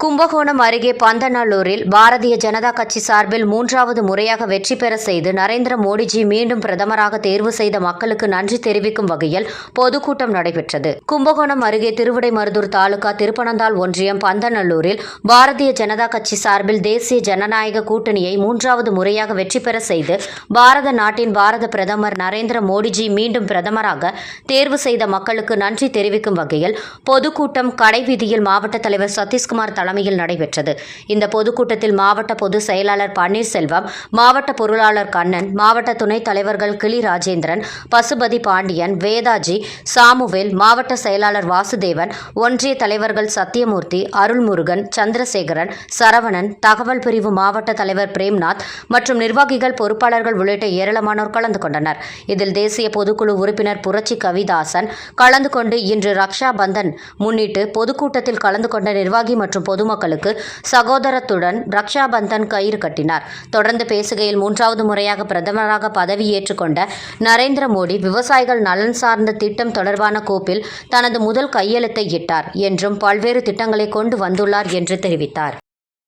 கும்பகோணம் அருகே பந்தநல்லூரில் பாரதிய ஜனதா கட்சி சார்பில் மூன்றாவது முறையாக வெற்றி பெற செய்து நரேந்திர மோடிஜி மீண்டும் பிரதமராக தேர்வு செய்த மக்களுக்கு நன்றி தெரிவிக்கும் வகையில் பொதுக்கூட்டம் நடைபெற்றது. கும்பகோணம் அருகே திருவிடைமருதூர் தாலுகா திருப்பனந்தாள் ஒன்றியம் பந்தநல்லூரில் பாரதிய ஜனதா கட்சி சார்பில் தேசிய ஜனநாயக கூட்டணியை மூன்றாவது முறையாக வெற்றி பெற செய்து பாரத நாட்டின் பாரத பிரதமர் நரேந்திர மோடிஜி மீண்டும் பிரதமராக தேர்வு செய்த மக்களுக்கு நன்றி தெரிவிக்கும் வகையில் பொதுக்கூட்டம் கடைவீதியில் மாவட்ட தலைவர் சதீஷ்குமார் தலைமையில் நடைபெற்றது. இந்த பொதுக்கூட்டத்தில் மாவட்ட பொதுச் செயலாளர் பன்னீர்செல்வம் மாவட்ட பொருளாளர் கண்ணன் மாவட்ட துணைத் தலைவர்கள் கிளி ராஜேந்திரன் பசுபதி பாண்டியன் வேதாஜி சாமுவேல் மாவட்ட செயலாளர் வாசுதேவன் ஒன்றிய தலைவர்கள் சத்தியமூர்த்தி அருள்முருகன் சந்திரசேகரன் சரவணன் தகவல் பிரிவு மாவட்ட தலைவர் பிரேம்நாத் மற்றும் நிர்வாகிகள் பொறுப்பாளர்கள் உள்ளிட்ட ஏராளமானோர் கலந்து கொண்டனர். இதில் தேசிய பொதுக்குழு உறுப்பினர் புரட்சி கவிதாசன் கலந்து கொண்டு இன்று ரக்ஷா பந்தன் முன்னிட்டு பொதுக்கூட்டத்தில் கலந்து கொண்ட நிர்வாகி மற்றும் பொது பொதுமக்களுக்கு சகோதரத்துடன் ரக்ஷா பந்தன் கயிறு கட்டினார். தொடர்ந்து பேசுகையில் மூன்றாவது முறையாக பிரதமராக பதவி ஏற்றுக்கொண்ட நரேந்திர மோடி விவசாயிகள் நலன் சார்ந்த திட்டம் தொடர்பான கோப்பில் தனது முதல் கையெழுத்தை இட்டார் என்றும் பல்வேறு திட்டங்களை கொண்டு வந்துள்ளார் என்று தெரிவித்தார்.